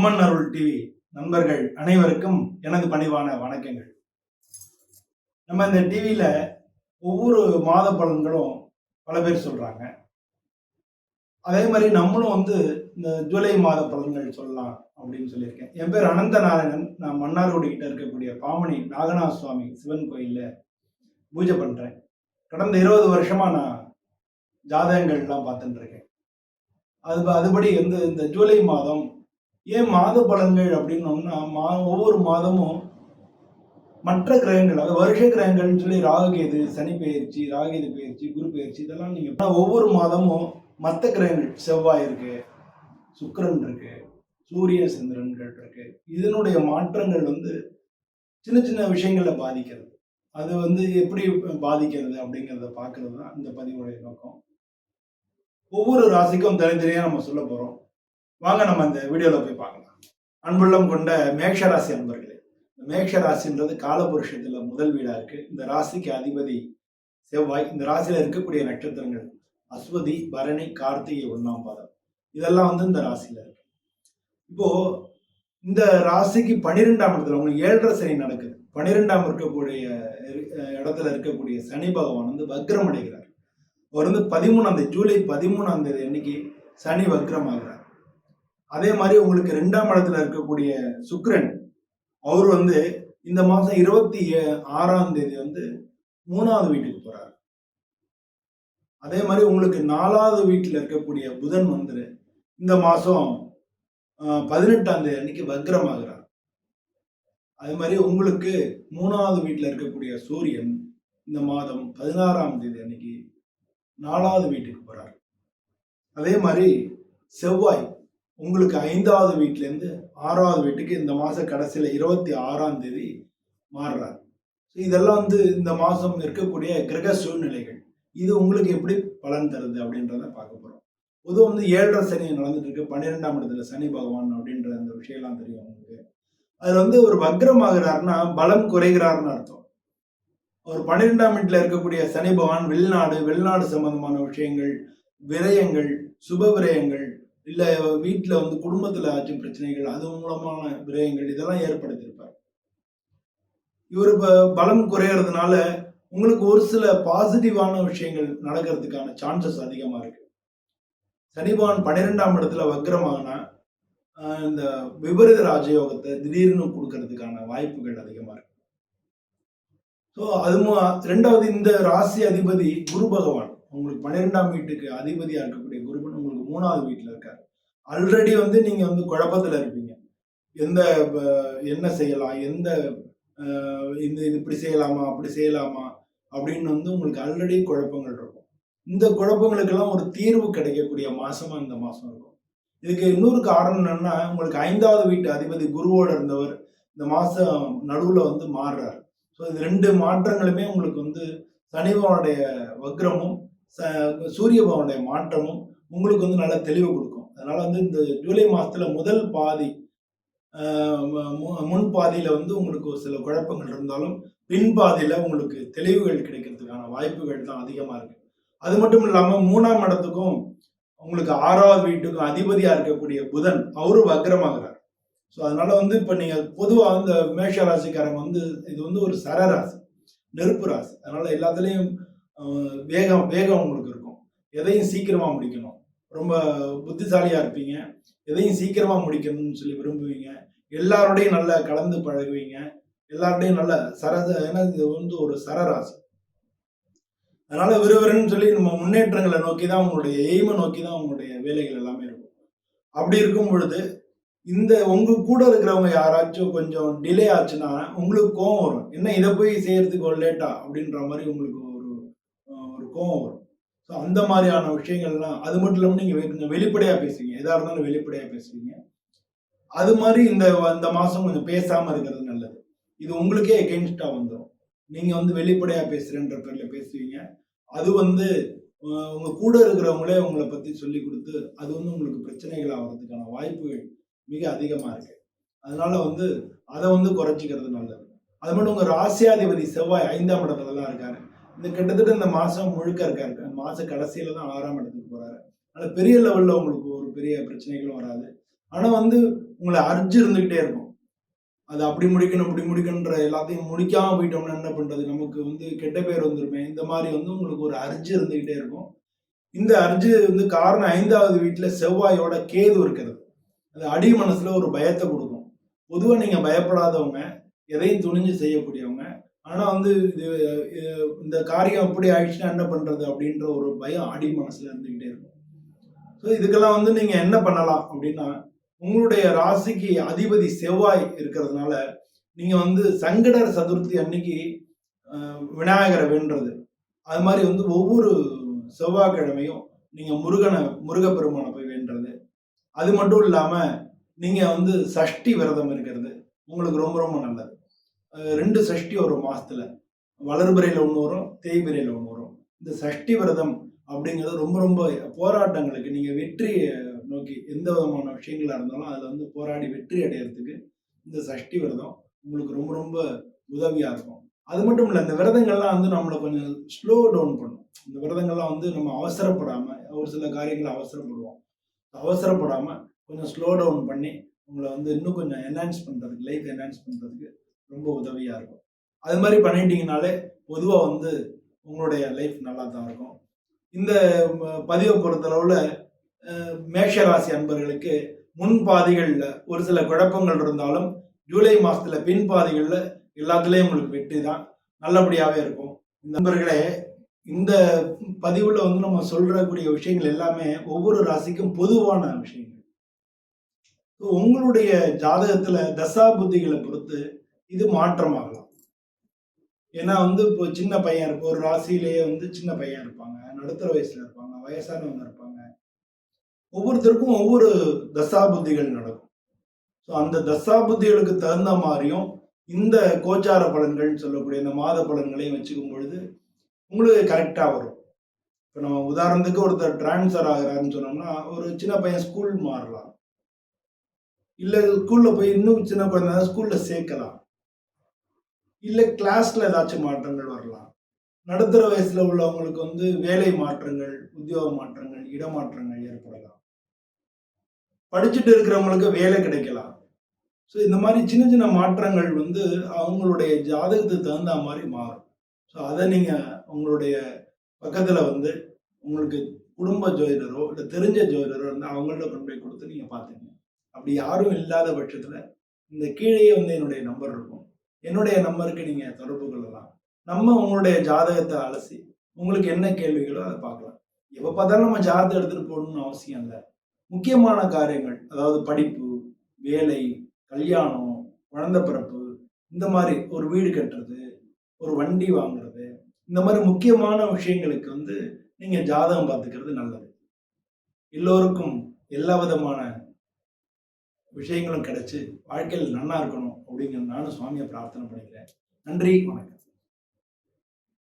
அம்மன் அருள் TV நண்பர்கள் அனைவருக்கும் எனது பணிவான வணக்கங்கள். நம்ம இந்த டிவியில ஒவ்வொரு மாத பலன்களும் பல பேர் சொல்றாங்க. அதே மாதிரி நம்மளும் வந்து இந்த ஜூலை மாத பலன்கள் சொல்லலாம் அப்படின்னு சொல்லியிருக்கேன். என் பேர் அனந்த நாராயணன் நான் மன்னார்குடி கிட்ட இருக்கக்கூடிய பாமணி நாகநாத சுவாமி சிவன் கோயில்ல பூஜை பண்றேன். கடந்த இருபது வருஷமா நான் ஜாதகங்கள்லாம் பார்த்துட்டு இருக்கேன். அது அதுபடி வந்து இந்த ஜூலை மாதம் ஏன் மாத பலன்கள் அப்படின்னோம்னா மா ஒவ்வொரு மாதமும் மற்ற கிரகங்கள் அதாவது வருஷ கிரகங்கள்னு சொல்லி ராகுகேது சனி பெயர்ச்சி ராகுகேது பெயர்ச்சி குரு பெயர்ச்சி இதெல்லாம் நீங்கள் ஒவ்வொரு மாதமும் மற்ற கிரகங்கள் செவ்வாய் இருக்கு சுக்கரன் இருக்கு சூரிய சந்திரன்கள் இருக்கு. இதனுடைய மாற்றங்கள் வந்து சின்ன சின்ன விஷயங்களை பாதிக்கிறது. அது வந்து எப்படி பாதிக்கிறது அப்படிங்கிறத பார்க்கறது தான் இந்த பதிவுடைய நோக்கம். ஒவ்வொரு ராசிக்கும் தனித்தனியாக நம்ம சொல்ல போகிறோம் வாங்க நம்ம அந்த வீடியோவில் போய் பார்க்கலாம். அன்புள்ளம் கொண்ட மேஷ ராசி அன்பர்களே இந்த காலபுருஷத்தில் முதல் வீடாக இருக்கு. இந்த ராசிக்கு அதிபதி செவ்வாய் இந்த ராசியில் இருக்கக்கூடிய நட்சத்திரங்கள் அஸ்வதி பரணி கார்த்திகை ஒன்றாம் பாதம். இதெல்லாம் வந்து இந்த ராசியில் இருக்கு. இப்போ இந்த ராசிக்கு பனிரெண்டாம் இடத்துல உங்களுக்கு ஏழரை சனி நடக்குது. பனிரெண்டாம் இருக்கக்கூடிய இடத்துல இருக்கக்கூடிய சனி பகவான் வந்து வக்ரம் அடைகிறார். அவர் வந்து பதிமூணாம் தேதி ஜூலை பதிமூணாம் தேதி அன்னைக்கு சனி வக்ரம் ஆகிறார் அதே மாதிரி உங்களுக்கு ரெண்டாம் இடத்துல இருக்கக்கூடிய சுக்ரன் அவர் வந்து இந்த மாசம் இருபத்தி ஆறாம் தேதி வந்து மூணாவது வீட்டுக்கு போறாரு. அதே மாதிரி உங்களுக்கு நாலாவது வீட்டில் இருக்கக்கூடிய புதன் வந்து இந்த மாசம் பதினெட்டாம் தேதி அன்னைக்கு வக்ரமாகிறார். அதே மாதிரி உங்களுக்கு மூணாவது வீட்டில் இருக்கக்கூடிய சூரியன் இந்த மாதம் பதினாறாம் தேதி அன்னைக்கு நாலாவது வீட்டுக்கு போறார். அதே மாதிரி செவ்வாய் உங்களுக்கு ஐந்தாவது வீட்டிலேருந்து ஆறாவது வீட்டுக்கு இந்த மாத கடைசியில் இருபத்தி ஆறாம் தேதி மாறுறார். ஸோ இதெல்லாம் வந்து இந்த மாதம் இருக்கக்கூடிய கிரக சூழ்நிலைகள். இது உங்களுக்கு எப்படி பலன் தருது அப்படின்றத பார்க்க போகிறோம் பொதுவாக வந்து ஏழரை சனி நடந்துட்டு இருக்கு. பன்னிரெண்டாம் இடத்துல சனி பகவான் அப்படின்ற அந்த விஷயம்லாம் தெரியும் உங்களுக்கு. அதில் வந்து ஒரு வக்ரம் ஆகிறாருன்னா பலம் குறைகிறாருன்னு அர்த்தம். ஒரு பன்னிரெண்டாம் வீட்டில் இருக்கக்கூடிய சனி பகவான் வெளிநாடு வெளிநாடு சம்பந்தமான விஷயங்கள் விரயங்கள் சுப விரயங்கள் இல்ல வீட்டுல வந்து குடும்பத்துல ஆச்சும் பிரச்சனைகள் அது மூலமான விரயங்கள் இதெல்லாம் ஏற்படுத்தியிருப்பார். இவர் இப்ப பலம் குறையறதுனால உங்களுக்கு ஒரு சில பாசிட்டிவான விஷயங்கள் நடக்கிறதுக்கான சான்சஸ் அதிகமா இருக்கு. சனிபான் பன்னிரெண்டாம் இடத்துல வக்ரமாகனா ஆஹ் இந்த விபரீத ராஜயோகத்தை திடீர்னு கொடுக்கறதுக்கான வாய்ப்புகள் அதிகமா இருக்கு. ஸோ அது ரெண்டாவது இந்த ராசி அதிபதி குரு பகவான். உங்களுக்கு பன்னிரெண்டாம் வீட்டுக்கு அதிபதியா இருக்கக்கூடிய குருபன் மூணாவது வீட்டில் இருக்கார். ஆல்ரெடி வந்து நீங்கள் வந்து குழப்பத்தில் இருப்பீங்க. எந்த ப- என்ன செய்யலாம்? எந்த இந்த இது இப்படி செய்யலாமா? அப்படி செய்யலாமா? அப்படின்னு வந்து உங்களுக்கு ஆல்ரெடி குழப்பங்கள் இருக்கும். இந்த குழப்பங்களுக்கெல்லாம் ஒரு தீர்வு கிடைக்கக்கூடிய மாசமா இந்த மாசம் இருக்கும். இதுக்கு இன்னொரு காரணம் என்னன்னா உங்களுக்கு ஐந்தாவது வீட்டு அதிபதி குருவோட இருந்தவர் இந்த மாசம் நடுவுல வந்து மாறுறார். ஸோ இது ரெண்டு மாற்றங்களுமே உங்களுக்கு வந்து சனிபவனுடைய வக்ரமும் ச- சூரிய பவனுடைய மாற்றமும் உங்களுக்கு வந்து நல்ல தெளிவு கொடுக்கும். அதனால வந்து இந்த ஜூலை மாதத்துல முதல் பாதி மு- முன் பாதியில வந்து உங்களுக்கு ஒரு சில குழப்பங்கள் இருந்தாலும் பின் பாதியில உங்களுக்கு தெளிவுகள் கிடைக்கிறதுக்கான வாய்ப்புகள் தான் அதிகமா இருக்கு. அது மட்டும் இல்லாம மூணாம் இடத்துக்கும் உங்களுக்கு ஆறாவது வீட்டுக்கும் அதிபதியா இருக்கக்கூடிய புதன் அவரும் வக்ரமாகிறார். ஸோ அதனால வந்து இப்ப நீங்க பொதுவாக இந்த மேஷ ராசிக்காரங்க வந்து இது வந்து ஒரு சரராசி நெருப்பு ராசி. அதனால எல்லாத்துலேயும் வேகம் வேகம் உங்களுக்கு இருக்கும். எதையும் சீக்கிரமா முடிக்கணும். ரொம்ப புத்திசாலியாக இருப்பீங்க. எதையும் சீக்கிரமாக முடிக்கணும்னு சொல்லி விரும்புவீங்க. எல்லாரோடையும் நல்லா கலந்து பழகுவீங்க. எல்லாரோடையும் நல்ல சரத ஏன்னா இது வந்து ஒரு சரராசி. அதனால விறுவிறுன்னு சொல்லி நம்ம முன்னேற்றங்களை நோக்கி தான் உங்களுடைய எய்மை நோக்கி தான் உங்களுடைய வேலைகள் எல்லாமே இருக்கும். அப்படி இருக்கும் பொழுது இந்த உங்க கூட இருக்கிறவங்க யாராச்சும் கொஞ்சம் டிலே ஆச்சுன்னா உங்களுக்கு கோவம் வரும். என்ன இதை போய் செய்யறதுக்கு ஒரு லேட்டா அப்படின்ற மாதிரி உங்களுக்கு ஒரு ஒரு கோவம் வரும். ஸோ அந்த மாதிரியான விஷயங்கள்லாம் அது மட்டும் இல்லாமல் நீங்கள் கொஞ்சம் வெளிப்படையாக பேசுவீங்க. எதாக இருந்தாலும் வெளிப்படையாக பேசுவீங்க. அது மாதிரி இந்த இந்த மாதம் கொஞ்சம் பேசாமல் இருக்கிறது நல்லது. இது உங்களுக்கே எகெயின்ஸ்டாக வந்துடும் நீங்கள் வந்து வெளிப்படையாக பேசுகிறேன்ற பேரில் பேசுவீங்க. அது வந்து உங்கள் கூட இருக்கிறவங்களே உங்களை பற்றி சொல்லி கொடுத்து அது வந்து உங்களுக்கு பிரச்சனைகள் ஆகிறதுக்கான வாய்ப்புகள் மிக அதிகமாக இருக்கு. அதனால வந்து அதை வந்து குறைச்சிக்கிறது நல்லது. அது மட்டும் உங்கள் ராசியாதிபதி செவ்வாய் ஐந்தாம் இடத்துலலாம் இருக்காரு. இந்த கிட்டத்தட்ட இந்த மாசம் முழுக்க இருக்காரு மாச கடைசியில தான் ஆறாம் இடத்துக்கு போறாரு. அதனால பெரிய லெவல்ல உங்களுக்கு ஒரு பெரிய பிரச்சனைகளும் வராது. ஆனா வந்து உங்களை அர்ஜி இருந்துகிட்டே இருக்கும். அது அப்படி முடிக்கணும் இப்படி முடிக்கணுன்ற எல்லாத்தையும் முடிக்காம போயிட்டோம்னா என்ன பண்றது? நமக்கு வந்து கெட்ட பேர் வந்துருமே. இந்த மாதிரி வந்து உங்களுக்கு ஒரு அர்ஜு இருந்துகிட்டே இருக்கும். இந்த அர்ஜி வந்து காரணம் ஐந்தாவது வீட்டுல செவ்வாயோட கேது இருக்கிறது. அது அடி மனசுல ஒரு பயத்தை கொடுக்கும். பொதுவாக நீங்க பயப்படாதவங்க எதையும் துணிஞ்சு செய்யக்கூடியவங்க ஆனா வந்து இது இந்த காரியம் அப்படி ஆயிடுச்சுன்னா என்ன பண்றது அப்படின்ற ஒரு பயம் அடி மனசுல இருந்துகிட்டே இருக்கும். ஸோ இதுக்கெல்லாம் வந்து நீங்க என்ன பண்ணலாம் அப்படின்னா உங்களுடைய ராசிக்கு அதிபதி செவ்வாய் இருக்கிறதுனால நீங்க வந்து சங்கடர் சதுர்த்தி அன்னைக்கு விநாயகரை வேண்டுறது அது மாதிரி வந்து ஒவ்வொரு செவ்வாய்க்கிழமையும் நீங்க முருகனை முருகப்பெருமானை போய் வேண்டுறது அது மட்டும் இல்லாம நீங்க வந்து சஷ்டி விரதம் இருக்கிறது. உங்களுக்கு ரொம்ப ரொம்ப நல்லது. ரெண்டு சஷ்டி வரும் மாசத்துல. வளர்பிறையில ஒன்று வரும் தேய்பிறையில ஒன்று வரும். இந்த சஷ்டி விரதம் அப்படிங்கிறது ரொம்ப ரொம்ப போராட்டங்களுக்கு நீங்க வெற்றியை நோக்கி எந்த விதமான விஷயங்களா இருந்தாலும் அதுல வந்து போராடி வெற்றி அடையறதுக்கு இந்த சஷ்டி விரதம் உங்களுக்கு ரொம்ப ரொம்ப உதவியா இருக்கும். அது மட்டும் இல்லை இந்த விரதங்கள்லாம் வந்து நம்மளை கொஞ்சம் ஸ்லோ டவுன் பண்ணும். இந்த விரதங்கள்லாம் வந்து நம்ம அவசரப்படாம ஒரு சில காரியங்களை அவசரப்படுவோம். அவசரப்படாம கொஞ்சம் ஸ்லோ டவுன் பண்ணி உங்களை வந்து இன்னும் கொஞ்சம் என்ஹான்ஸ் பண்றதுக்கு லைஃப் என்ஹான்ஸ் பண்றதுக்கு ரொம்ப உதவியா இருக்கும். அது மாதிரி பண்ணிட்டீங்கனாலே பொதுவா வந்து உங்களுடைய லைஃப் நல்லா தான் இருக்கும். இந்த பதிவை பொறுத்தளவுல அஹ், மேஷ ராசி அன்பர்களுக்கு முன் ஒரு சில குழப்பங்கள் இருந்தாலும் ஜூலை மாசத்துல பின் பாதிகள்ல எல்லாத்துலயும் உங்களுக்கு வெற்றி தான். நல்லபடியாவே இருக்கும். இந்த நண்பர்களே இந்த பதிவுல வந்து நம்ம சொல்றக்கூடிய விஷயங்கள் எல்லாமே ஒவ்வொரு ராசிக்கும் பொதுவான விஷயங்கள். உங்களுடைய ஜாதகத்துல தசா புத்திகளை பொறுத்து இது மாற்றமாகலாம். ஏன்னா வந்து இப்போ சின்ன பையன் இருப்ப ஒரு ராசியிலேயே வந்து சின்ன பையன் இருப்பாங்க. நடுத்தர வயசுல இருப்பாங்க. வயசானவங்க இருப்பாங்க. ஒவ்வொருத்தருக்கும் ஒவ்வொரு தசாபுத்திகள் நடக்கும். ஸோ அந்த தசாபுத்திகளுக்கு தகுந்த மாதிரியும் இந்த கோச்சார பலன்கள்னு சொல்லக்கூடிய இந்த மாத பலன்களையும் வச்சுக்கும் பொழுது உங்களுக்கு கரெக்டாக வரும். இப்போ நம்ம உதாரணத்துக்கு ஒருத்தர் டிரான்ஸ்ஃபர் ஆகிறாருன்னு சொன்னோம்னா ஒரு சின்ன பையன் ஸ்கூல் மாறலாம். இல்லை ஸ்கூலில் போய் இன்னும் சின்ன குழந்தை ஸ்கூலில் சேர்க்கலாம். இல்லை கிளாஸில் ஏதாச்சும் மாற்றங்கள் வரலாம். நடுத்தர வயசில் உள்ளவங்களுக்கு வந்து வேலை மாற்றங்கள் உத்தியோக மாற்றங்கள் இடமாற்றங்கள் ஏற்படலாம். படிச்சுட்டு இருக்கிறவங்களுக்கு வேலை கிடைக்கலாம். ஸோ இந்த மாதிரி சின்ன சின்ன மாற்றங்கள் வந்து அவங்களுடைய ஜாதகத்துக்கு தகுந்த மாதிரி மாறும். ஸோ அதை நீங்கள் உங்களுடைய பக்கத்தில் வந்து உங்களுக்கு குடும்ப ஜோதிடரோ இல்லை தெரிஞ்ச ஜோதிடரோ வந்து அவங்கள்ட்ட கொண்டு போய் கொடுத்து நீங்கள் பார்த்துங்க அப்படி யாரும் இல்லாத பட்சத்தில் இந்த கீழேயே வந்து என்னுடைய நம்பர் இருக்கும். என்னுடைய நம்பருக்கு நீங்கள் தொடர்பு கொள்ளலாம். நம்ம உங்களுடைய ஜாதகத்தை அலசி உங்களுக்கு என்ன கேள்விகளோ அதை பார்க்கலாம். எப்போ பார்த்தாலும் நம்ம ஜாதகம் எடுத்துகிட்டு போகணும்னு அவசியம் இல்லை. முக்கியமான காரியங்கள் அதாவது படிப்பு வேலை கல்யாணம் குழந்தை பிறப்பு இந்த மாதிரி ஒரு வீடு கட்டுறது ஒரு வண்டி வாங்குறது இந்த மாதிரி முக்கியமான விஷயங்களுக்கு வந்து நீங்கள் ஜாதகம் பார்த்துக்கிறது நல்லது. எல்லோருக்கும் எல்லா விதமான விஷயங்களும் கிடைச்சி வாழ்க்கையில் நல்லா இருக்கணும். அப்படிங்கிற நானும் சுவாமியை பிரார்த்தனை பண்ணிக்கிறேன். நன்றி வணக்கம்.